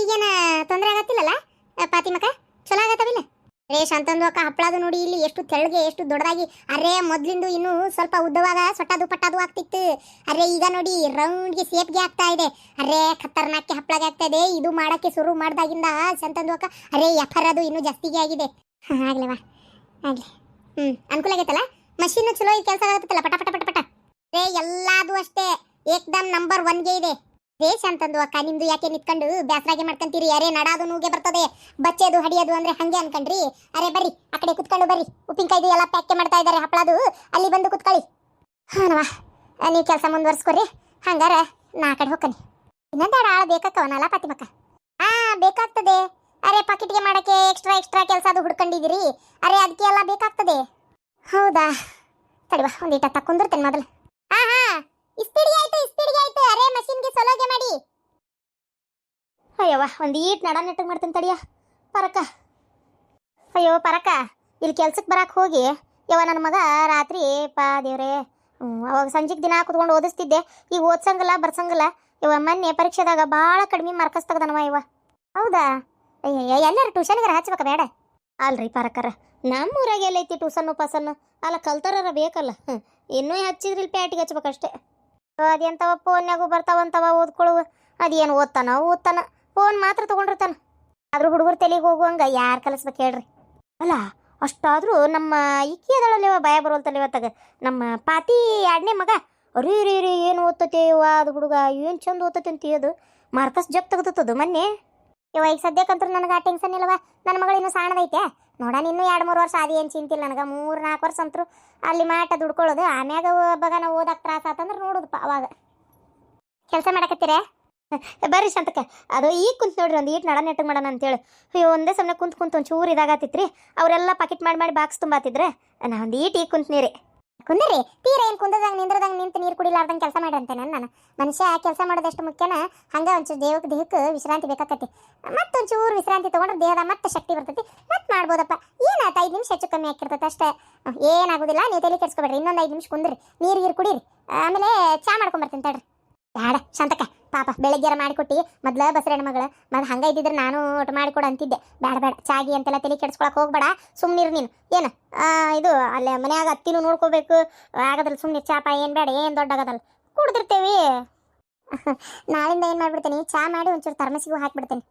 ಈಗೇನ ತೊಂದರೆ ಆಗತ್ತಿಲ್ಲಲ್ಲ? ಪಾತಿಮಕ್ಕ ಪಾತಿಮಕ ಚಲೋ ಆಗತ್ತವಿಲ್ಲ ರೇ ಶಾಂತಂದು ಅಕ್ಕ ಹಪ್ಪಳದು ನೋಡಿ ಇಲ್ಲಿ ಎಷ್ಟು ತೆಳ್ಳಗೆ ಎಷ್ಟು ದೊಡ್ಡದಾಗಿ. ಅರೇ ಮೊದ್ಲಿಂದು ಇನ್ನು ಸ್ವಲ್ಪ ಉದ್ದವಾಗ ಸೊಟ್ಟದು ಪಟ್ಟದು ಆಗ್ತಿತ್ತು. ಅರೆ ಈಗ ನೋಡಿ ರೌಂಡ್ಗೆ ಸೇಪ್ಗೆ ಆಗ್ತಾ ಇದೆ. ಅರೆ ಖತರ್ನಾಕ್ಕೆ ಹಪ್ಪಳಗೆ ಆಗ್ತಾ ಇದೆ. ಇದು ಮಾಡಕ್ಕೆ ಶುರು ಮಾಡ್ದಾಗಿಂದ ಶಾಂತಂದು ಅಕ್ಕ ಅರೆ ಅದು ಇನ್ನೂ ಜಾಸ್ತಿಗೆ ಆಗಿದೆ. ಹಾ, ಆಗ್ಲಿವಾ ಆಗ್ಲಿ. ಹ್ಮ್ ಅನುಕೂಲ ಆಗೈತಲ್ಲ? ಮಷೀನ್ ಚಲೋ ಈ ಕೆಲಸ ಆಗತ್ತಲ್ಲ ಪಟ ಪಟ ಪಟ ಪಟ. ರೇ ಎಲ್ಲಾದು ಅಷ್ಟೇ. ಏಕ್ದಮ್ ನಂಬರ್ ಒನ್ಗೆ ಇದೆ. ದೇಶ ಅಂತಂದು ಅಕ್ಕ, ನಿಮ್ದು ಯಾಕೆ ನಿತ್ಕೊಂಡು ಬ್ಯಾಸರಾಗೆ ಮಾಡ್ಕೊಂತೀರಿ? ಅರೆ ನಡಾದು ನೂಗೆ ಬರ್ತದೆ. ಬಚ್ಚೆದು, ಹಡಿಯೋದು ಅಂದ್ರೆ ಹಂಗೆ ಅನ್ಕಂಡ್ರಿ. ಅರೆ, ಬರ್ರಿ, ಆ ಕಡೆ ಕುತ್ಕೊಂಡು ಬರ್ರಿ. ಉಪ್ಪಿನಕಾಯ್ದು ಎಲ್ಲ ಪ್ಯಾಕೆ ಮಾಡ್ತಾ ಇದ್ದಾರೆ ಹಪ್ಪಳದು ಅಲ್ಲಿ ಬಂದು ಕುತ್ಕೊಳ್ಳಿ. ಹಾನವಾ ನೀವು ಕೆಲಸ ಮುಂದುವರ್ಸ್ಕೊರಿ. ಹಂಗಾರ ನಾ ಆ ಕಡೆ ಹೋಗ್ಕನಿ ಇನ್ನೊಂದೆರಡು ಆಳು ಬೇಕಾಕವನಲ್ಲ ಪಾತಿಮಕ್ಕ? ಹಾ ಬೇಕಾಗ್ತದೆ. ಅರೆ ಪಾಕಿಟ್ಗೆ ಮಾಡಕ್ಕೆ ಎಕ್ಸ್ಟ್ರಾ ಎಕ್ಸ್ಟ್ರಾ ಕೆಲಸ ಅದು ಹುಡ್ಕೊಂಡಿದ್ದೀರಿ. ಅರೆ ಅದಕ್ಕೆ ಎಲ್ಲ ಬೇಕಾಗ್ತದೆ. ಹೌದಾ? ತಡಿವಾ ಒಂದೀಟ ತಕ್ಕೊಂಡಿರ್ತೇನೆ ಮೊದಲು. ಹಾ ಹಾ ಇಸ್ಪಿಡಿಗೆ ಆಯ್ತು ಇಸ್ಪಿಡಿಗೆ ಆಯ್ತು ಅರೆ ಮಷಿನ್ಗೆ ಸೊಲೋಗೆ ಮಾಡಿ ಅಯ್ಯವ್ವ, ಒಂದು ಈಟ್ ನಡ ನೆಟ್ಟಗೆ ಮಾಡ್ತೀನಿ ತಡಿಯ. ಪರಕ. ಅಯ್ಯೋ, ಪರಕ, ಇಲ್ಲಿ ಕೆಲ್ಸಕ್ಕೆ ಬರಕ್ಕೆ ಹೋಗಿ. ಯವ್ವ ನನ್ನ ಮಗ ರಾತ್ರಿ, ಪಾ ದೇವ್ರೆ ಅವಾಗ ಸಂಜೆಗೆ ದಿನ ಕುತ್ಕೊಂಡು ಓದಿಸ್ತಿದ್ದೆ. ಈಗ ಓದ್ಸಂಗಲ್ಲ, ಬರ್ಸಂಗಲ್ಲ. ಇವ ಮೊನ್ನೆ ಪರೀಕ್ಷೆದಾಗ ಭಾಳ ಕಡಿಮೆ ಮಾರ್ಕಸ್ ತೆಗ್ದನವ ಇವ ಹೌದಾ? ಅಯ್ಯಯ್ಯ, ಎಲ್ಲರೂ ಟ್ಯೂಷನ್ಗೆ ಹಚ್ಬೇಕ ಬೇಡ. ಅಲ್ರಿ ಪರಕರ ಎಲ್ಲ ಐತಿ ಟ್ಯೂಷನ್ನು ಪಸನ್ನು ಅಲ್ಲ ಕಲ್ತಾರ ಬೇಕಲ್ಲ. ಇನ್ನೂ ಹಚ್ಚಿದ್ರಿ ಪ್ಯಾಟಿಗೆ ಹಚ್ಬೇಕಷ್ಟೇ. ಅದೆಂತವ ಫೋನ್ಯಾಗೂ ಬರ್ತಾವಂತವ ಓದ್ಕೊಳ್ಳುವ ಅದೇನು ಓದ್ತಾನ ಓದ್ತಾನ. ಫೋನ್ ಮಾತ್ರ ತಗೊಂಡಿರ್ತಾನ. ಆದ್ರೂ ಹುಡುಗರು ತಲೆಗೆ ಹೋಗುವಂಗ ಯಾರು ಕಲಿಸ್ಬೇಕು ಹೇಳ್ರಿ. ಅಲ್ಲ, ಅಷ್ಟಾದ್ರೂ ನಮ್ಮ ಇಕ್ಕಿ ಅದಳಲ್ಲಿವ ಭಯ ಬರುವಲ್ತಲ್ಲ ಇವತ್ತಾಗ ನಮ್ಮ ಪಾತಿ ಎರಡನೇ ಮಗ. ಅರಿ ರೀ ಏನು ಓದ್ತತಿ ಇವ ಅದು ಹುಡುಗ, ಏನು ಚಂದ ಓದ್ತತಿ ಅಂತ ಅದು. ಮಾರ್ಕಸ್ ಜಪ್ ತೆಗ್ದತ್ತದು ಮೊನ್ನೆ. ಇವ ಈಗ ಸದ್ಯಕ್ಕಂತೂ ನನಗೆ ಆ ಟೆನ್ಷನ್ ಇಲ್ಲವ. ನನ್ನ ಮಗಳು ಇನ್ನೂ ಸಣ್ಣದೈತೆ ನೋಡೋಣ ಇನ್ನೂ ಎರಡು, ಮೂರು ವರ್ಷ ಅದು ಚಿಂತಿಲ್ಲ ನನಗೆ ಮೂರು, ನಾಲ್ಕು ವರ್ಷ ಅಂತರೂ ಅಲ್ಲಿ ಮಾಟ ದುಡ್ಕೊಳ್ಳೋದು. ಆಮ್ಯಾಗ ಬಗನ ಓದಕ್ಕೆ ತ್ರಾಸ ಆತಂದ್ರೆ ನೋಡೋದಪ್ಪ ಅವಾಗ. ಕೆಲಸ ಮಾಡಕತ್ತೀರ? ಬರ್ರಿ ಶಾಂತಕ್ಕ. ಅದು ಈಗ ಕುಂತ ನೋಡ್ರಿ, ಒಂದು ಈಟ್ ನಡ ನೆಟ್ಟಗೆ ಮಾಡೋಣ ಅಂತೇಳಿ. ಅಯ್ಯೋ, ಒಂದೇ ಸಮಯ ಕುಂತ್ ಕುಂತ ಒಂಚೂರು ಚೂರು ಇದಾಗತ್ತಿತ್ರಿ ಅವರೆಲ್ಲ ಪಾಕೆಟ್ ಮಾಡಿ ಮಾಡಿ ಬಾಕ್ಸ್ ತುಂಬಾತಿದ್ರೆ, ನಾ ಒಂದು ಈಟ್ ಈಗ ಕುಂತ್ನೀರಿ ಕುಂದ್ರಿ, ತೀರ ಏನು ಕುಂದದಂಗೆ ನಿಂದ್ರದಾಗ ನಿಂತು ನೀರು ಕುಡಿಲಾರ್ದಂಗೆ ಕೆಲಸ ಮಾಡಿ ನಾನು ನಾನು ಮನುಷ್ಯ ಕೆಲಸ ಮಾಡೋದಷ್ಟು ಮುಖ್ಯನ, ಹಂಗೆ ಒಂಚೂರು ದೇಹಕ್ಕೆ ದೇಹಕ್ಕೆ ವಿಶ್ರಾಂತಿ ಬೇಕಾಕತಿ ಮತ್ತೊಂಚೂರು ವಿಶ್ರಾಂತಿ ತಗೊಂಡ್ರೆ ದೇಹದ ಮತ್ತೆ ಶಕ್ತಿ ಬರ್ತೈತಿ. ಮತ್ತೆ ಮಾಡ್ಬೋದಪ್ಪ. ಏನಾಯ್ತು ಐದು ನಿಮಿಷ ಹೆಚ್ಚು ಕಮ್ಮಿ ಆಗಿರ್ತೈತೆ ಅಷ್ಟೇ. ಏನಾಗೋದಿಲ್ಲ, ನೀವು ತಲೆ ಕೆಡ್ಸ್ಕೊಬೇಡ್ರಿ, ಇನ್ನೊಂದು ಐದು ನಿಮಿಷ ಕುಂದ್ರಿ, ನೀರು ಗೀರು ಕುಡೀರಿ. ಆಮೇಲೆ ಚಾ ಮಾಡ್ಕೊಂಬರ್ತೀನಿ ತಡ್ರಿ. ಬೇಡ ಶಾಂತಕ್ಕ, ಪಾಪ, ಬೆಳಗ್ಗೆರ ಮಾಡಿಕೊಟ್ಟು, ಮೊದ್ಲ ಬಸರಣ್ಣ ಮಗಳ ಮತ್ತೆ ಹಂಗ ಇದ್ದಿದ್ರೆ ನಾನು ಒಟ್ಟು ಮಾಡಿಕೊಡು ಅಂತಿದ್ದೆ. ಬೇಡ ಬೇಡ ಚಾಗಿ ಅಂತೆಲ್ಲ ತಲೆ ಕೆಡ್ಸ್ಕೊಳಕ್ ಹೋಗ್ಬೇಡ ಸುಮ್ಮನಿರು ನೀನು. ಏನು? ಇದು, ಅಲ್ಲೇ, ಮನ್ಯಾಗ ಅತ್ತಿನೂ ನೋಡ್ಕೋಬೇಕು ಆಗದಲ್ಲ ಸುಮ್ಮನೆ ಚಾಪ, ಏನು ಬೇಡ ಏನು ದೊಡ್ಡಾಗದಲ್ಲ ಕುಡ್ದಿರ್ತೇವಿ. ನಾಳಿಂದ ಏನು ಮಾಡ್ಬಿಡ್ತೀನಿ, ಚಾ ಮಾಡಿ ಒಂಚೂರು ತರ್ಮಸಿಗೂ ಹಾಕ್ಬಿಡ್ತೀನಿ.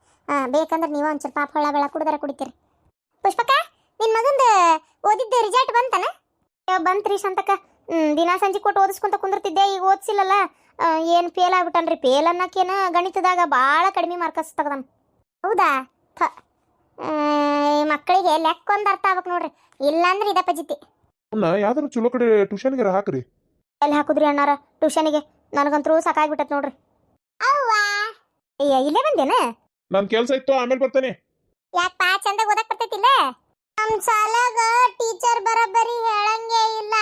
ಬೇಕಂದ್ರೆ ನೀವು ಒಂಚೂರು ಪಾಪ ಹೊಳ್ಳ ಬೆಳ ಕುಡಿದ್ರೆ ಕುಡಿತೀರಿ. ಪುಷ್ಪಕ್ಕ ನಿನ್ನ ಮಗಂದು ಓದಿದ್ದ ರಿಸಲ್ಟ್ ಬಂತಾನೆ? ಬಂತ್ರಿ ಶಾಂತಕ್ಕ. ದಿನ ಸಂಜೆ ಕೊಟ್ಟು ಓದಿಸ್ಕೊಂತ ಕುಂದಿರ್ತಿದ್ದೆ ಈಗ ಓದಿಸಿಲ್ಲಲ್ಲ. ಏನು ಫೇಲ್ ಆಗ್ಬಿಟ್ಟನ್ರಿ? ಫೇಲ್ ಅನ್ನಕ್ಕೇನ ಗಣಿತದಾಗ ಭಾಳ ಕಡಿಮೆ ಮಾರ್ಕಸ್ ತೆಗ್ದಾನ. ಹೌದಾ? ಥ ಮಕ್ಕಳಿಗೆ ಲೆಕ್ಕೊಂದು ಅರ್ಥ ಆಗ್ಬೇಕು ನೋಡ್ರಿ. ಇಲ್ಲಾಂದ್ರೆ ಇದಪ್ಪ ಜಿತ್ತಿ ಅವ್ನ ಯಾವ್ದಾರು ಚಲೋ ಕಡೆ ಟ್ಯೂಷನ್ಗೆ ಹಾಕ್ರಿ. ಎಲ್ಲಿ ಹಾಕುದ್ರಿ ಅಣ್ಣಾರ ಟ್ಯೂಷನಿಗೆ ನನಗಂತರೂ ಸಾಕಾಗ್ಬಿಟ್ಟತ್ ನೋಡ್ರಿ. ಅವ್ವಾ? ಅಯ್ಯ ಇಲ್ಲೇ ಬಂದೇನ? ನನ್ ಕೆಲ್ಸ ಇತ್ತು ಆಮೇಲೆ ಬರ್ತೇನೆ. ಯಾಕೆ ಪಾ ಚಂದ ಓದಕ್ ಬರ್ತೈತಿಲ್ಲ? ನಮ್ಮ ಸಾಲಾಗ ಟೀಚರ್ ಬರೋಬ್ಬರಿ ಹೇಳಂಗೇ ಇಲ್ಲ.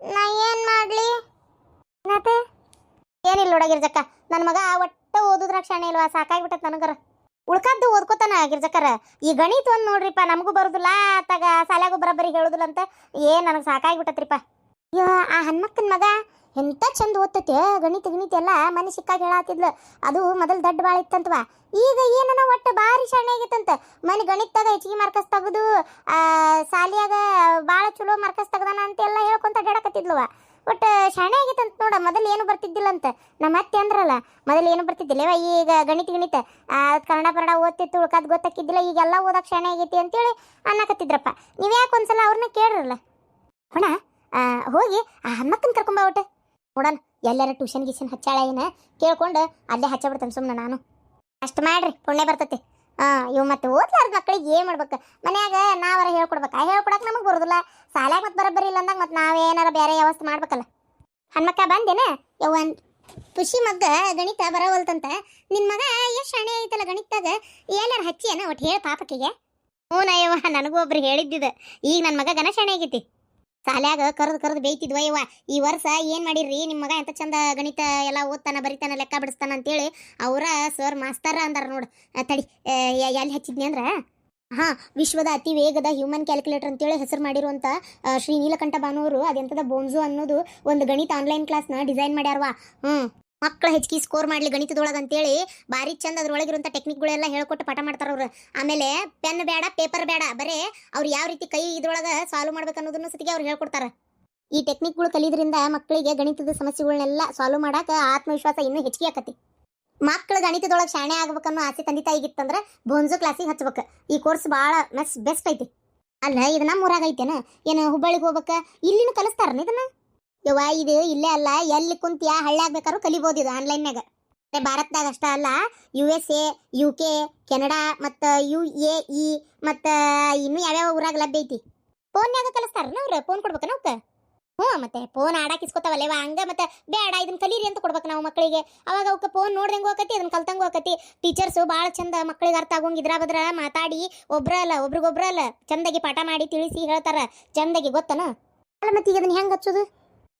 ನಾ ಏನ್ ಮಾಡ್ಲಿ? ಮತ್ತೆ ಏನಿಲ್ಲ ನೋಡ ಜಕ್ಕ ನನ್ನ ಮಗ ಒಟ್ಟು ಓದುದ್ರ ಕ್ಷಣ ಇಲ್ವಾ, ಸಾಕಾಗ್ಬಿಟ್ಟತ್ ನನಗರ. ಉಳ್ಕದ್ದು ಓದ್ಕೋತಾನ ಗಿರ್ಜಕ್ಕರ. ಈ ಗಣಿತ ಒಂದ್ ನೋಡ್ರಿಪ್ಪ, ನಮಗೂ ಬರುದಿಲ್ಲ ತಗ ಶಾಲ್ಯಾಗೂ ಬರೋಬ್ಬರಿ ಹೇಳುದಿಲ್ಲ ಅಂತ, ಏನ್ ನನಗೆ ಸಾಕಾಗ್ಬಿಟ್ಟತ್ರಿಪ್ಪ. ಅಯ್ಯೋ, ಆ ಹನ್ಮಕ್ಕನ ಮಗ ಎಂತ ಚಂದ ಓದ್ತೈತೆ, ಗಣಿತ ಗಣಿತ ಎಲ್ಲ ಮನೆ ಸಿಕ್ಕಾಗ ಹೇಳತ್ತಿದ್ಲು ಅದು ಮೊದಲು ದಡ್ಡ ಭಾಳ ಇತ್ತಂತವ. ಈಗ ಏನನ ಒಟ್ಟು ಭಾರಿ ಶಾಣೆ ಆಗಿತ್ತಂತ ಮನೆ ಗಣಿತದಾಗ ಹೆಚ್ಚಿಗೆ ಮಾರ್ಕಸ್ ತೆಗೆದು ಶಾಲೆಯಾಗ ಭಾಳ ಚಲೋ ಮಾರ್ಕಸ್ ತೆಗ್ದಾನ ಅಂತ ಎಲ್ಲ ಹೇಳ್ಕೊಂತ ಅಡ್ಡಾಡಕತ್ತಿದ್ಲವ ಒಟ್ಟು ಶಾಣೆ ಆಗಿತ್ತಂತ ನೋಡ, ಮೊದಲು ಏನು ಬರ್ತಿದ್ದಿಲ್ಲ ಅಂತ ನಮ್ಮ ಅತ್ತೆ ಅಂದ್ರಲ್ಲ, ಮೊದಲು ಏನು ಬರ್ತಿದ್ದಿಲ್ಲ. ಇವ ಈಗ ಗಣಿತ ಗಣಿತ. ಕನ್ನಡ, ಪರಡ ಓದ್ತಿತ್ತು, ಉಳ್ಕಾದ್ ಗೊತ್ತಾಕಿದ್ದಿಲ್ಲ, ಈಗೆಲ್ಲ ಓದಕ್ ಶಾಣೆ ಆಗೈತಿ ಅಂತೇಳಿ ಅನ್ನಕತ್ತಿದ್ರಪ್ಪ. ನೀವು ಯಾಕೆ ಒಂದ್ಸಲ ಅವ್ರನ್ನ ಕೇಳ್ರಲ್ಲ? ಅಣ್ಣ ಹೋಗಿ ಆ ಹಮ್ಮಕ್ಕನ ಕರ್ಕೊಂಬ ಒಟ್ಟು. ನೋಡೋಣ ಎಲ್ಲಾರ ಟ್ಯೂಷನ್ ಗೀಷನ್ ಹಚ್ಚಾಳ ಏನ? ಕೇಳ್ಕೊಂಡು ಅಲ್ಲೇ ಹಚ್ಚಬಿಡ್ತೇನೆ ಸುಮ್ಮನೆ ನಾನು. ಅಷ್ಟು ಮಾಡ್ರಿ, ಪುಣ್ಯ ಬರ್ತೈತಿ. ಹಾಂ, ಇವು ಮತ್ತೆ ಓದ್ಲಾರ್ದ ಮಕ್ಕಳಿಗೆ ಏನು ಮಾಡ್ಬೇಕು? ಮನ್ಯಾಗ ನಾವರ ಹೇಳ್ಕೊಡ್ಬೇಕು. ಆ ಹೇಳ್ಕೊಡಕ್ಕೆ ನಮಗೆ ಬರೋದಿಲ್ಲ. ಸಾಲ್ಯಾಗ ಮತ್ತೆ ಬರೋಬ್ಬರಿ ಇಲ್ಲ ಅಂದಾಗ ಮತ್ತೆ ನಾವೇನಾರ ಬೇರೆ ವ್ಯವಸ್ಥೆ ಮಾಡ್ಬೇಕಲ್ಲ. ಹಣ್ಮಕ್ಕ ಬಂದೇನ? ಯವ್ವ ಖುಷಿ ಮಗ್ಗ ಗಣಿತ ಬರೋವಲ್ತಂತ. ನಿನ್ನ ಮಗ ಎಷ್ಟು ಶಾಣೆ ಐತಲ್ಲ ಗಣಿತದಾಗ? ಏನಾರು ಹಚ್ಚಿ ಅನ್ನ ಒಟ್ಟು ಹೇಳಿ ಪಾಪಕ್ಕಿಗೆ ಹ್ಞೂ ನಯವ್ವ ನನಗೂ ಒಬ್ರು ಹೇಳಿದ್ದಿದೆ. ಈಗ ನನ್ನ ಮಗ ಗನ ಶಾಣೆ ಆಗೈತಿ. ಶಾಲ್ಯಾಗ ಕರೆದು ಕರೆದು ಬೇಯ್ತಿದ್ವ ಇವ. ಈ ವರ್ಷ ಏನು ಮಾಡಿರ್ರಿ? ನಿಮ್ಮ ಮಗ ಎಂತ ಚಂದ ಗಣಿತ ಎಲ್ಲ ಓದ್ತಾನ, ಬರಿತಾನ, ಲೆಕ್ಕ ಬಿಡಿಸ್ತಾನ ಅಂತೇಳಿ ಅವರ ಸರ್ ಮಾಸ್ತರ ಅಂದಾರ ನೋಡು. ತಡಿ ಎಲ್ಲಿ ಹಚ್ಚಿದ್ನಿ ಅಂದ್ರೆ? ಹಾ, ವಿಶ್ವದ ಅತಿ ವೇಗದ ಹ್ಯೂಮನ್ ಕ್ಯಾಲ್ಕುಲೇಟರ್ ಅಂತೇಳಿ ಹೆಸರು ಮಾಡಿರುವಂಥ ಶ್ರೀ ನೀಲಕಂಠ ಭಾನುವರು ಅದೆಂತದ ಬೋನ್ಸು ಅನ್ನೋದು ಒಂದು ಗಣಿತ ಆನ್ಲೈನ್ ಕ್ಲಾಸ್ನ ಡಿಸೈನ್ ಮಾಡ್ಯಾರವಾ. ಹ್ಞೂ ಮಕ್ಕಳು ಹೆಚ್ಚಿಗೆ ಸ್ಕೋರ್ ಮಾಡಲಿ ಗಣಿತದೊಳಗೆ ಅಂತೇಳಿ ಭಾರಿ ಚಂದ ಅದ್ರೊಳಗಿರುವಂಥ ಟೆಕ್ನಿಕ್ಗಳೆಲ್ಲ ಹೇಳ್ಕೊಟ್ಟು ಪಾಠ ಮಾಡ್ತಾರೆ ಅವ್ರು. ಆಮೇಲೆ ಪೆನ್ ಬೇಡ ಪೇಪರ್ ಬೇಡ, ಬರೇ ಅವ್ರು ಯಾವ ರೀತಿ ಕೈ ಇದ್ರೊಳಗೆ ಸಾಲ್ವ್ ಮಾಡ್ಬೇಕು ಅನ್ನೋದನ್ನ ಸತಿಗೆ ಅವ್ರು ಹೇಳ್ಕೊಡ್ತಾರೆ. ಈ ಟೆಕ್ನಿಕ್ಗಳು ಕಲಿಯೋದ್ರಿಂದ ಮಕ್ಕಳಿಗೆ ಗಣಿತದ ಸಮಸ್ಯೆಗಳನ್ನೆಲ್ಲ ಸಾಲ್ವ್ ಮಾಡಕ್ಕೆ ಆತ್ಮವಿಶ್ವಾಸ ಇನ್ನೂ ಹೆಚ್ಚಿಗೆ ಆಕತಿ. ಮಕ್ಕಳು ಗಣಿತದೊಳಗೆ ಶಾಣೆ ಆಗ್ಬೇಕನ್ನೋ ಆಸೆ ತಂದೆ ತಾಯಿಗಿತ್ತಂದ್ರೆ ಬೋನ್ಸು ಕ್ಲಾಸಿಗೆ ಹಚ್ಬೇಕು. ಈ ಕೋರ್ಸ್ ಭಾಳ ಮೆಸ್ ಬೆಸ್ಟ್ ಐತಿ. ಅಲ್ಲ ಇದು ನಮ್ಮ ಊರಾಗ ಏನು ಹುಬ್ಬಳ್ಳಿಗೆ ಹೋಗ್ಬೇಕ? ಇಲ್ಲಿನೂ ಕಲಿಸ್ತಾರನ ಇದನ್ನ? ಯವ್ವ, ಇದು ಇಲ್ಲೇ ಅಲ್ಲ, ಎಲ್ಲಿ ಕುಂತ್ಯಾ, ಹಳ್ಳಿ ಬೇಕಾದ್ರೂ ಕಲಿಬೋದು ಇದು ಆನ್ಲೈನ್ಯಾಗ ಮತ್ತೆ ಭಾರತದಾಗ ಅಷ್ಟ ಅಲ್ಲ U S A U K Canada ಮತ್ತು ಯು ಎ ಇ ಮತ್ತು ಇನ್ನೂ ಯಾವ್ಯಾವ ಊರಾಗ ಲಭ್ಯ ಐತಿ? ಫೋನ್ಯಾಗ ಕಲಿಸ್ತಾರ ಅವ್ರು? ಫೋನ್ ಕೊಡ್ಬೇಕನ ಅವಕ್ಕೆ ಹ್ಞೂ, ಮತ್ತೆ ಫೋನ್ ಆಡಕ್ಕೆ ಇಸ್ಕೊತಾವಲ್ಲೇವ ಹಂಗ ಮತ್ತೆ ಬೇಡ ಇದನ್ನ ಕಲೀರಿ ಅಂತ ಕೊಡ್ಬೇಕು ನಾವು ಮಕ್ಕಳಿಗೆ ಅವಾಗ ಅವಕ್ಕೆ ಫೋನ್ ನೋಡ್ದಂಗೆ ಹೋಗತಿ ಅದನ್ನ ಕಲ್ತಂಗೆ ಹೋಗತಿ ಟೀಚರ್ಸು ಭಾಳ ಚಂದ ಮಕ್ಕಳಿಗೆ ಅರ್ಥ ಆಗೋಂಗ್ ಇದ್ರ ಬದ್ರ ಮಾತಾಡಿ ಒಬ್ರ ಅಲ್ಲ ಒಬ್ರಿಗೊಬ್ರ ಅಲ್ಲ ಚಂದಾಗಿ ಪಾಠ ಮಾಡಿ ತಿಳಿಸಿ ಹೇಳ್ತಾರ. ಚಂದಾಗಿ ಗೊತ್ತನ? ಅಲ್ಲ ಮತ್ತೆ ಈಗ ಅದನ್ನ ಹೆಂಗೆ ಹಚ್ಚೋದು?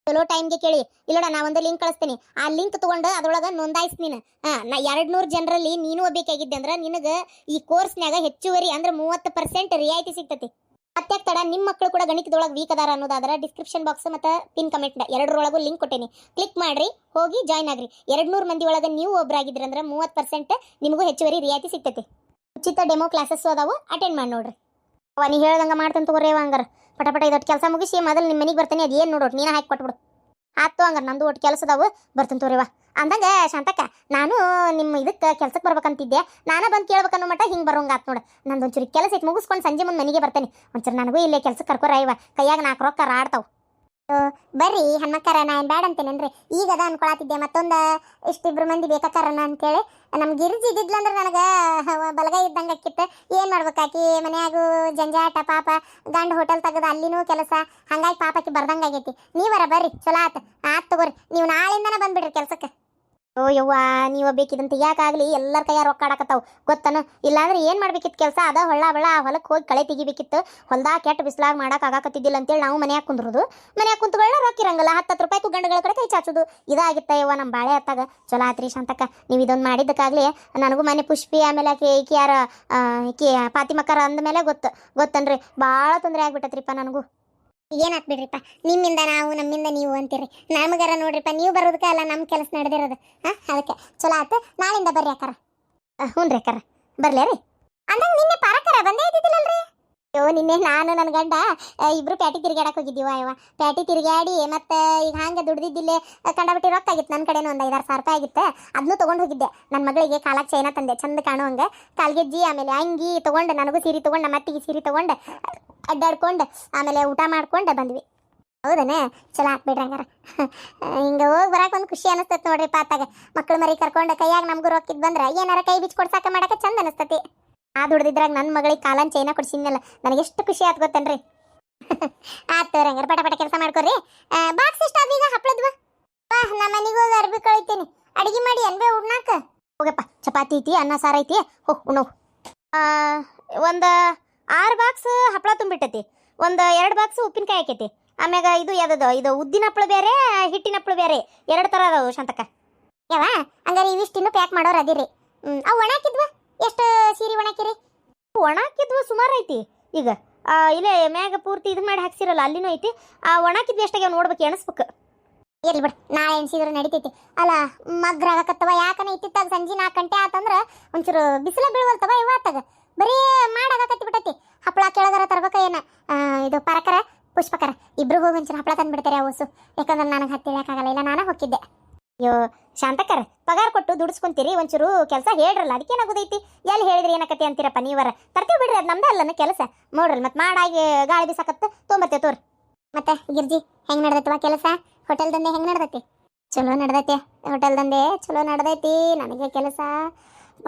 ಚಲೋ ಟೈಮ್ಗೆ ಕೇಳಿ. ಇಲ್ಲೋಡ, ನಾ ಒಂದು ಲಿಂಕ್ ಕಳಿಸ್ತೀನಿ. ಆ ಲಿಂಕ್ ತಗೊಂಡು ಅದ್ರೊಳಗೆ ನೋಂದಾಯಿಸ್ ನೀನು. ಆ, ನಾ ಎರಡು ನೂರು ಜನರಲ್ಲಿ ನೀನು ಒಬ್ಬೇಕಾಗಿದ್ದೆ ಅಂದ್ರೆ ನಿನಗೆ ಈ ಕೋರ್ಸ್ನ್ಯಾಗ ಹೆಚ್ಚುವರಿ ಅಂದ್ರೆ ಮೂವತ್ತು ಪರ್ಸೆಂಟ್ ರಿಯಾಯಿತಿ ಸಿಗ್ತತಿ. ಮತ್ತೆ ತಡ ನಿಮ್ಮ ಮಕ್ಕಳು ಕೂಡ ಗಣಿತದೊಳಗೆ ವೀಕ್ ಅದಾರ ಅನ್ನೋದಾದ್ರೆ ಡಿಸ್ಕ್ರಿಪ್ಷನ್ ಬಾಕ್ಸ್ ಮತ್ತು ಪಿನ್ ಕಮೆಂಟ್ ಎರಡರೊಳಗೂ ಲಿಂಕ್ ಕೊಟ್ಟೇನಿ. ಕ್ಲಿಕ್ ಮಾಡ್ರಿ, ಹೋಗಿ ಜಾಯ್ನ್ ಆಗ್ರಿ. ಎರಡು ನೂರು ಮಂದಿ ಒಳಗೆ ನೀವು ಒಬ್ಬರಾಗಿದ್ರಿ ಅಂದ್ರೆ ಮೂವತ್ತು ಪರ್ಸೆಂಟ್ ನಿಮಗೂ ಹೆಚ್ಚುವರಿ ರಿಯಾಯಿತಿ ಸಿಗ್ತೈತಿ. ಉಚಿತ ಡೆಮೋ ಕ್ಲಾಸಸ್ ಅದಾವು ಅಟೆಂಡ್ ಮಾಡಿ ನೋಡ್ರಿ. ಅವ ನೀ ಹೇಳ್ದಂಗೆ ಮಾಡ್ತೀನಿ ತಗೋರಿ ಹಂಗಾರ. ಪಟ ಪಟ ಇದೊಟ್ಟು ಕೆಲಸ ಮುಗಿಸಿ ಮೊದಲು ನಿಮ್ಮ ಮನೆಗೆ ಬರ್ತೀನಿ, ಅದು ಏನು ನೋಡೋಟ್ ನೀನು ಹಾಕಿ ಕೊಟ್ಬಿಡು. ಆತು ಹಂಗಾರೆ ನಂದು ಒಟ್ಟು ಕೆಲಸ ಅದಾವು, ಬರ್ತೀನಿ ತೋರಿವ ಅಂದಂಗ ಶಾಂತಕ್ಕ, ನಾನು ನಿಮ್ಮ ಇದಕ್ಕೆ ಕೆಲ್ಸಕ್ಕೆ ಬರ್ಬೇಕಂತಿದ್ದೆ. ನಾನು ಬಂದು ಕೇಳ್ಬೇಕನ್ನೋ ಮಟ್ಟ ಹಿಂಗೆ ಬರೋಂಗ ಆತು ನೋಡು. ನಂದು ಒಂಚೂರು ಕೆಲಸ ಐತೆ, ಮುಗಿಸ್ಕೊಂಡು ಸಂಜೆ ಮುಂದೆ ಮನೆಗೆ ಬರ್ತೇನೆ. ಒಂಚೂರು ನನಗೂ ಇಲ್ಲೇ ಕೆಲಸಕ್ಕೆ ಕರ್ಕೊರ ಇವ ಕೈಯಾಗ ನಾಲ್ಕು ರೊಕ್ಕ ಆಡ್ತಾವ. ಬರ್ರಿ ಹನ್ಮಕ್ಕರ ನಾ ಏನು ಬ್ಯಾಡ ಅಂತೇನೇನ್ರಿ? ಈಗ ಅದ ಅನ್ಕೊಳತಿದ್ದೆ ಮತ್ತೊಂದು ಇಷ್ಟಿಬ್ರು ಮಂದಿ ಬೇಕಾಕರನ ಅಂತೇಳಿ. ನಮ್ಮ ಗಿರ್ಜಿ ಇದ್ದಿದ್ಲಂದ್ರೆ ನನಗೆ ಬಲಗೈ ಇದ್ದಂಗೆ ಆಕಿತ್ತು ಏನು ಮಾಡ್ಬೇಕಾಕಿ? ಮನೆಯಾಗು ಜಂಜಾಟ, ಪಾಪ, ಗಂಡ ಹೋಟೆಲ್ ತೆಗೆದು ಅಲ್ಲಿನೂ ಕೆಲಸ. ಹಂಗಾಗಿ ಪಾಪಕ್ಕೆ ಬರ್ದಂಗೆ ಆಗೈತಿ ನೀವರ ಬರ್ರಿ, ಚಲೋ ಆತ. ಆತ್ ತಗೋರಿ. ನೀವು ನಾಳೆಯಿಂದನೇ ಬಂದ್ಬಿಡ್ರಿ ಕೆಲ್ಸಕ್ಕೆ. ಓ ಯವ್ವ ನೀವು ಬೇಕಿದಂತೆ ಯಾಕಾಗ್ಲಿ ಎಲ್ಲರ ಕೈಯಾಗ ರೊಕ್ಕ ಆಡಕತ್ತಾವ. ಗೊತ್ತನು? ಇಲ್ಲಾಂದ್ರೆ ಏನು ಮಾಡ್ಬೇಕಿತ್ತು ಕೆಲಸ? ಅದ ಹೊಳ್ಳ ಬೆಳ ಆ ಹೊಲಕ್ಕೆ ಹೋಗಿ ಕಳೆ ತೆಗಿಬೇಕಿತ್ತು. ಹೊಲ್ದಾಗ ಕೆಟ್ಟ ಬಿಸ್ಲಾಗ ಮಾಡಕ್ಕೆ ಆಗಾಕತ್ತಿದ್ದಿಲ್ಲ ಅಂತೇಳಿ ನಾವು ಮನ್ಯಾಗ ಕುಂದ್ರದು. ಮನ್ಯಾಗ ಕುಂತ್ಕೊಳ್ಳ ರೊಕ್ಕ ಇರಂಗಿಲ್ಲ. ಹತ್ತು ರೂಪಾಯಿ ಗಂಡುಗಳ ಕಡೆ ಕೈ ಚಾಚೋದು. ಇದಾಗಿತ್ತ ಯವ್ವ ನಮ್ಮ ಬಾಳೆ ಹತ್ತಾಗ ಚಲೋ ಆತ್ರಿ ಶಾಂತಕ್ಕ, ನೀವು ಇದೊಂದು ಮಾಡಿದ್ದಕ್ಕಾಗ್ಲಿ ನನಗೂ ಮನೆ ಪುಷ್ಪಿ, ಆಮೇಲೆ ಆಕೆ ಈಕಿ ಯಾರ ಈಕಿ ಪಾತಿಮಕ್ಕರ ಅಂದಮೇಲೆ ಗೊತ್ತು, ಗೊತ್ತನ್ರಿ? ಭಾಳ ತೊಂದರೆ ಆಗ್ಬಿಟ್ಟತ್ರಿಪ್ಪ ನನಗೂ. ಏನಾತ್ ಬಿಡ್ರಿಪ್ಪ ನಿಮ್ಮಿಂದ ನಾವು, ನಮ್ಮಿಂದ ನೀವು ಅಂತೀರಿ. ನಮಗಾರ ನೋಡ್ರಿಪ್ಪ, ನೀವು ಬರೋದಕ್ಕೆ ಅಲ್ಲ ನಮ್ಮ ಕೆಲಸ ನಡೆದಿರೋದು. ಹಾ? ಅದಕ್ಕೆ ಚಲೋ ಆತು. ನಾಳಿಂದ ಬರ್ರಿ ಅಕ್ಕಾರ. ಹ್ಞೂ ರೀ ಅಕ್ಕಾರ. ಬರ್ಲೇ ರೀ. ಅಂದಂಗೆ ನಿನ್ನೆ ಪಾರಕರ ಬಂದೇ ಇದ್ದಿದ್ದಿಲ್ಲಲ್ರಿ? ಅಯ್ಯೋ, ನಿನ್ನೆ ನಾನು ನನ್ನ ಗಂಡ ಇಬ್ರು ಪ್ಯಾಟಿ ತಿರುಗಾಡಕ್ಕೆ ಹೋಗಿದ್ದೀವ ಅಯ್ಯವ ಪ್ಯಾಟಿ ತಿರುಗಾಡಿ ಮತ್ತೆ ಈಗ ಹಂಗೆ ದುಡ್ದಿದ್ದಿಲ್ಲೇ ಕಂಡಬಿಟ್ಟು ರೊಕ್ಕ ಆಗಿತ್ತು ನನ್ನ ಕಡೆನೂ ಒಂದು ಐದಾರು ಸಾವಿರ ರೂಪಾಯಿ ಆಗಿತ್ತು. ಅದನ್ನು ತೊಗೊಂಡು ಹೋಗಿದ್ದೆ. ನನ್ನ ಮಗಳಿಗೆ ಕಾಲಾಗ ಚೈನ ತಂದೆ. ಚಂದ ಕಾಣೋ ಕಾಣುವಂಗೆ ಕಾಲ್ಗೆಜ್ಜಿ ಆಮೇಲೆ ಅಂಗಿ ತೊಗೊಂಡು, ನನಗೂ ಸೀರೆ ತೊಗೊಂಡು, ನಮ್ಮ ಅತ್ತಿಗೆ ಸೀರೆ ತೊಗೊಂಡು, ಅಡ್ಡಾಡ್ಕೊಂಡು, ಆಮೇಲೆ ಊಟ ಮಾಡ್ಕೊಂಡು ಬಂದ್ವಿ. ಹೌದನೇ? ಚಲೋ ಹಾಕ್ಬಿಡ್ರಿ ಹಂಗಾರ. ಹಿಂಗೆ ಹೋಗಿ ಬರಕ್ಕೆ ಒಂದು ಖುಷಿ ಅನಿಸ್ತೈತೆ ನೋಡ್ರಿ ಪಾತಾಗ. ಮಕ್ಳು ಮರಿ ಕರ್ಕೊಂಡು ಕೈಯಾಗ ನಮಗೂ ರೊಕ್ಕಿದ್ ಬಂದ್ರೆ ಏನಾರ ಕೈ ಬಿಚ್ಚಿ ಕೊಡ್ಸಾಕ ಮಾಡಕ್ಕೆ ಚಂದ ಅನಿಸ್ತತಿ. ಆ ದುಡ್ದಿದ್ರಾಗ ನನ್ನ ಮಗಳಿಗೆ ಕಾಲನ್ ಚೈನಾ ಕೊಡ್ಸಿದ್ನಲ್ಲ ನನಗೆ ಎಷ್ಟು ಖುಷಿ ಆತ್ ಗೊತ್ತೇನ್ರಿ? ಆಯ್ತು ರಂಗರ್ ಪಟ ಪಟ ಕೆಲಸ ಮಾಡ್ಕೊರಿ ಬಾಕ್ಸ್ ಎಷ್ಟು ಈಗ? ಹಪ್ಪಳದ್ವ ಬಾ ನಮ್ಮ ಮನೆಗೆ ಹೋಗಿ ಅರ್ಬಿ ಕಳಿತೀನಿ. ಅಡಿಗೆ ಮಾಡಿ ಅನ್ಬೆ ಉಣ್ಣಾಕ ಹೋಗಪ್ಪ, ಚಪಾತಿ ಐತಿ, ಅನ್ನ ಸಾರ ಐತಿ. ಹೋ, ಉಣ್ಣು. ಒಂದು ಆರು ಬಾಕ್ಸ್ ಹಪ್ಪಳ ತುಂಬಿಟ್ಟೈತಿ. ಒಂದು ಎರಡು ಬಾಕ್ಸ್ ಉಪ್ಪಿನಕಾಯಿ ಹಾಕೈತಿ. ಆಮ್ಯಾಗ ಇದು ಯಾವ್ದದು, ಇದು ಉದ್ದಿನ ಹಪ್ಪಳ ಬೇರೆ ಹಿಟ್ಟಿನ ಹಪ್ಪಳ ಬೇರೆ ಎರಡು ಥರ ಅದಾವು ಶಾಂತಕ್ಕ. ಯಾವ ಹಂಗಾರೆ ಇನ್ನೂ ಪ್ಯಾಕ್ ಮಾಡೋರು ಅದಿರಿ. ಅವು ಒಣಾಕಿದ್ವ ಎಷ್ಟು ಸೀರೆ ಒಣಾಕಿರಿ ಒಣಾಕಿದ್ವು ಸುಮಾರು ಐತಿ. ಈಗ ಆ, ಇಲ್ಲೇ ಮ್ಯಾಗ ಪೂರ್ತಿ ಇದು ಮಾಡಿ ಹಾಕ್ಸಿರಲ್ಲ ಅಲ್ಲಿನೂ ಐತಿ. ಆ ಒಣಾಕಿದ್ವಿ ಎಷ್ಟಾಗ್ಯಾವ ನೋಡ್ಬೇಕು ಎಣಿಸ್ಬೇಕು. ಇರ್ಲಿ ಬಿಡು ನಾಳೆ ಎಣಿಸಿದ್ರು ನಡಿತೈತಿ. ಅಲ್ಲ ಮಗ್ರ ಆಗಕತ್ತವ ಯಾಕನ ಇತ್ತಿತ್ತಾಗ ಸಂಜೆ ನಾಲ್ಕು ಗಂಟೆ ಆತಂದ್ರ ಒಂಚೂರು ಬಿಸಿಲ ಬೀಳ್ವಲ್ತವ ಇವತ್ತಾಗ. ಬರೀ ಮಾಡಾಗಕತ್ತಿ ಬಿಟ್ಟತಿ. ಹಪ್ಪಳ ಕೆಳಗರ ತರ್ಬೇಕ ಏನ? ಆ, ಇದು ಪರಕರ ಪುಷ್ಪಕರ. ಇಬ್ರು ಹೋಗಿ ಒಂಚೂರು ಹಪ್ಪಳ ತಂದ್ಬಿಡ್ತಾರೆ ಅವಸು ಯಾಕಂದ್ರೆ ನನಗೆ ಹತ್ತಿ ಇಳಿಯಕ್ಕಾಗಲ್ಲ ಇಲ್ಲ ನಾನು ಹೋಗಿದ್ದೆ. ಅಯ್ಯೋ ಶಾಂತಕರ್ ಪಗಾರ ಕೊಟ್ಟು ದುಡಿಸ್ಕೊಂತೀರಿ, ಒಂಚೂರು ಕೆಲಸ ಹೇಳ್ರಲ್ಲ, ಅದಕ್ಕೇನಾಗೋದೈತಿ? ಎಲ್ಲಿ ಹೇಳಿದ್ರಿ ಏನಕತಿ ಅಂತೀರಪ್ಪ ನೀವರ? ತರ್ತೀವಿ ಬಿಡ್ರಿ, ಅದು ನಮ್ದೇ ಅಲ್ಲನ ಕೆಲಸ. ನೋಡ್ರಲ್ಲ ಮತ್ತೆ ಮಾಡಾಗಿ ಗಾಳಿ ಬಿಸಾಕತ್ತ ತೊಂಬರ್ತೇವೆ ತೋರಿ. ಮತ್ತೆ ಗಿರ್ಜಿ, ಹೆಂಗ್ ನಡ್ದೈತವ ಕೆಲಸ? ಹೋಟೆಲ್ ದಂಧೆ ಹೆಂಗ್ ನಡ್ದೈತಿ? ಚಲೋ ನಡ್ದೈತಿ, ಹೋಟೆಲ್ ದಂಧೆ ಚಲೋ ನಡ್ದೈತಿ, ನನಗೆ ಕೆಲಸ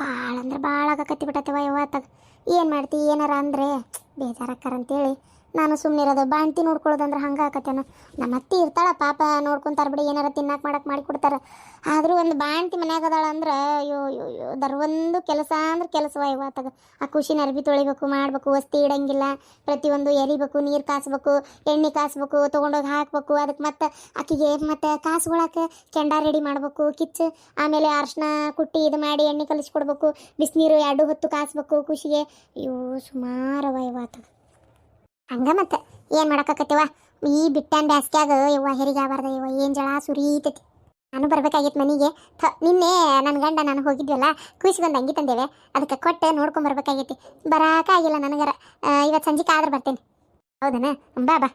ಭಾಳ ಅಂದ್ರೆ ಭಾಳ ಆಗಕತ್ತಿ ಬಿಟ್ಟತ್ತವ ಇವತ್ತಾಗ ಏನು ಮಾಡ್ತಿ, ಏನಾರ ಅಂದ್ರೆ ಬೇಜಾರಕ್ಕಾರ ಅಂತೇಳಿ ನಾನು ಸುಮ್ಮನೆ ಇರೋದು ಬಾಣ್ತಿ ನೋಡ್ಕೊಳ್ಳೋದಂದ್ರೆ ಹಂಗೆ ಆಕತ್ತೇನೋ. ನಮ್ಮ ಅತ್ತಿ ಇರ್ತಾಳ, ಪಾಪ ನೋಡ್ಕೊಂತಾರ ಬಿಡಿ, ಏನಾರ ತಿನ್ನಾಕ ಮಾಡಕ್ಕೆ ಮಾಡಿ ಕೊಡ್ತಾರ. ಆದರೂ ಒಂದು ಬಾಣ್ತಿ ಮನ್ಯಾಗ ಅದಾಳ ಅಂದ್ರೆ, ಅಯ್ಯೋ ಅಯ್ಯೋ ದರ್ವೊಂದು ಕೆಲಸ ಅಂದ್ರೆ ಕೆಲಸವ ಇವತ್ತಾಗ ಆ ಖುಷಿನ ಅರ್ಬಿ ತೊಳಿಬೇಕು, ಮಾಡಬೇಕು, ವಸ್ತಿ ಇಡಂಗಿಲ್ಲ. ಪ್ರತಿಯೊಂದು ಎರಿಬೇಕು, ನೀರು ಕಾಸ್ಬೇಕು, ಎಣ್ಣೆ ಕಾಸ್ಬೇಕು, ತೊಗೊಂಡೋಗಿ ಹಾಕ್ಬೇಕು. ಅದಕ್ಕೆ ಮತ್ತೆ ಆಕಿಗೆ ಮತ್ತೆ ಕಾಸುಗಳಕ್ಕೆ ಕೆಂಡ ರೆಡಿ ಮಾಡಬೇಕು, ಕಿಚ್ಚು. ಆಮೇಲೆ ಅರ್ಶಿನ ಕುಟ್ಟಿ ಇದು ಮಾಡಿ ಎಣ್ಣೆ ಕಲಿಸ್ಕೊಡ್ಬೇಕು. ಬಿಸಿನೀರು ಎರಡು ಹೊತ್ತು ಕಾಸ್ಬೇಕು ಖುಷಿಗೆ. ಅಯ್ಯೋ, ಸುಮಾರವ ಇವತ್ತಾಗ ಹಂಗ ಮತ್ತೆ? ಏನು ಮಾಡಕತ್ತೇವ ಈ ಬಿಟ್ಟನ್ ಬ್ಯಾಸ್ಗ್ಯಾಗ ಯವ್ವ ಹೆರಿಗೆ ಆಗ್ಬಾರ್ದ ಯವ್ವ, ಏನು ಜಳ ಸುರೀತೈತಿ ನಾನು ಬರ್ಬೇಕಾಗಿತ್ತು ಮನೆಗೆ. ಥ, ನಿನ್ನೆ ನನ್ನ ಗಂಡ ನಾನು ಹೋಗಿದ್ವಲ್ಲ ಕೂಸಿಗೊಂದು ಅಂಗಿ ತಂದೇವೆ. ಅದಕ್ಕೆ ಕೊಟ್ಟು ನೋಡ್ಕೊಂಡ್ ಬರ್ಬೇಕಾಗೈತಿ ಬರಾಕಾಗಿಲ್ಲ ನನಗರ. ಇವತ್ತು ಸಂಜೆ ಆದ್ರೆ ಬರ್ತೇನೆ. ಹೌದನ? ಬಾ ಬಾ.